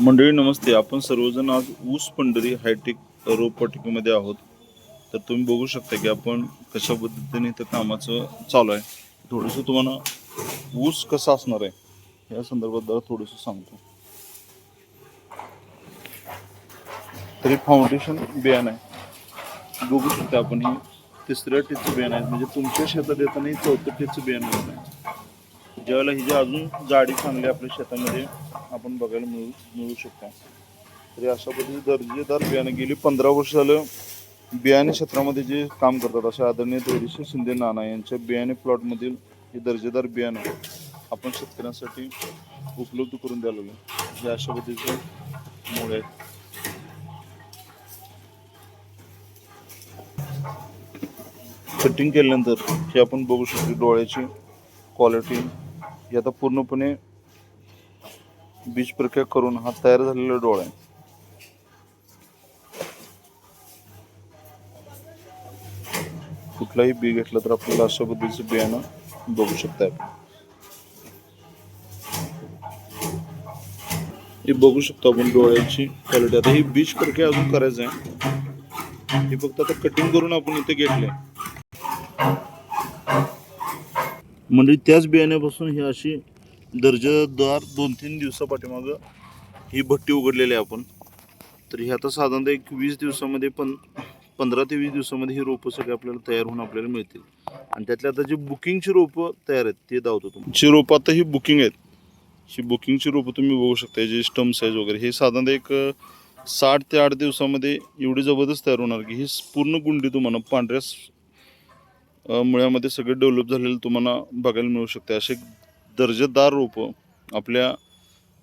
मंडळी नमस्ते. आपण सर्वजण आज ऊस पंढरी हायटेक रोपवाटिकेमध्ये आहोत. तर तुम्ही बघू शकता की आपण कशा पद्धतीने इथं कामाचं चालू आहे. थोडंसं तुम्हाला ऊस कसा असणार आहे या संदर्भात जरा थोडंसं सांगतो. तरी फाउंडेशन बियाणं आहे. बघू शकता आपण ही तिसऱ्या टीचं बियाणं आहे. म्हणजे तुमच्या शेतात येताना ही चौथं टीचं बियाणं आहे. ज्यावेळेला ही जी अजून जाडी चांगली आपल्या शेतामध्ये आपण बघायला मिळू मिळू शकतो. तरी अशा पद्धतीने दर्जेदार बियाणं गेली पंधरा वर्ष झालं बियाणे क्षेत्रामध्ये जे काम करतात असे आदरणीय दोरीशे शिंदे नाना यांच्या बियाणे प्लॉटमधील हे दर्जेदार बियाणं आपण शेतकऱ्यांसाठी उपलब्ध करून द्यायला लागलो. हे अशा पद्धतीचे मुळे आहेत. कटिंग केल्यानंतर हे आपण बघू शकतो डोळ्याची क्वालिटी ही आता पूर्णपणे बीज प्रक्रिया करून हा तयार झालेला डोळा आहे. कुठलाही बी घेतलं तर आपल्याला अशा पद्धतीचं बियाणं बघू शकताय हे बघू शकतो आपण डोळ्याची क्वालिटी आता ही बीज प्रक्रिया अजून करायचं आहे. हे फक्त आता कटिंग करून आपण इथे घेतले म्हणजे त्याच बियाण्यापासून ही अशी दर्जेदार दोन तीन दिवसापाठीमागं ही भट्टी उघडलेली आहे आपण. तर ही आता साधारणतः एक वीस दिवसामध्ये पण पंधरा ते वीस दिवसामध्ये ही रोपं सगळे आपल्याला तयार होऊन आपल्याला मिळतील. आणि त्यातल्या आता जी बुकिंगची रोपं तयार आहेत ते दावतो तुम्ही जी रोपं आता ही बुकिंग आहेत ही बुकिंगची रोपं तुम्ही बघू शकता जे स्टम साईज वगैरे हे साधारणतः एक साठ ते आठ दिवसामध्ये एवढी जबरदस्त तयार होणार की ही पूर्ण गुंडी तुम्हाला पांढऱ्या मुळ्यामध्ये सगळे डेव्हलप झालेलं तुम्हाला बघायला मिळू शकते. असे दर्जेदार रोपं आपल्या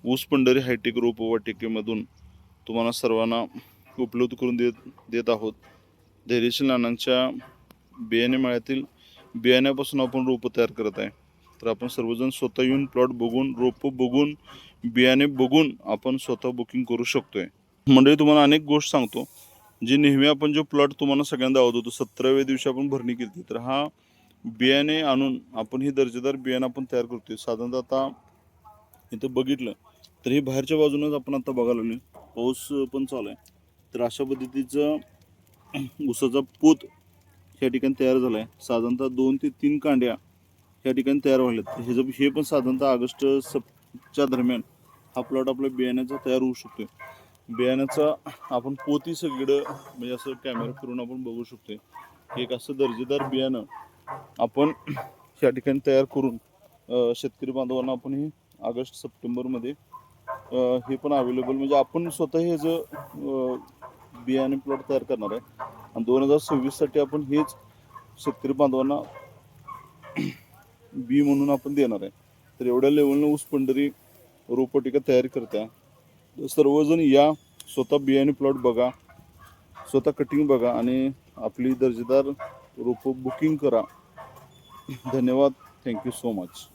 ऊस पंढरी हायटेक रोपं वाटिकेमधून तुम्हाला सर्वांना उपलब्ध करून देत देत आहोत. धैर्यशील नानांच्या बियाणे मळ्यातील बियाण्यापासून आपण रोपं तयार करत आहे. तर आपण सर्वजण स्वतः येऊन प्लॉट बघून रोपं बघून बियाणे बघून आपण स्वतः बुकिंग करू शकतो आहे मंडळी तुम्हाला अनेक गोष्ट सांगतो. जी नेहमी आपण जो प्लॉट तुम्हाला सगळ्यांदा आवडतो सतराव्या दिवशी आपण भरणी केली तर हा बियाणे आणून आपण ही दर्जेदार बियाणं आपण तयार करतोय. साधारणतः आता इथं बघितलं तर हे बाहेरच्या बाजूनच आपण आता बघायला लागलो पाऊस पण चालू आहे. तर अशा पद्धतीचं ऊसाचा पोत ह्या ठिकाणी तयार झाला आहे साधारणतः दोन ते तीन कांड्या ह्या ठिकाणी तयार व्हायला हे जर हे पण साधारणतः ऑगस्ट सपच्या दरम्यान हा प्लॉट आपल्या बियाण्याचा तयार होऊ शकतो बियाण्याचा आपण पोती सगळीकडं म्हणजे असं कॅमेरा करून आपण बघू शकतो एक असं दर्जेदार बियाणं आपण या ठिकाणी तयार करून शेतकरी बांधवांना आपण हे ऑगस्ट सप्टेंबरमध्ये हे पण अवेलेबल म्हणजे आपण स्वतः हे ज बियाणे प्लॉट तयार करणार आहे आणि दोन हजार सव्वीससाठी आपण हेच शेतकरी बांधवांना बी म्हणून आपण देणार आहे. तर एवढ्या लेवलनं ऊस पंढरी रोपटिका तयारी करत्या. सर्वजण या स्वतः बियाणे प्लॉट बघा स्वतः कटिंग बघा आणि आपली दर्जेदार रोपं बुकिंग करा. धन्यवाद. Thank you so much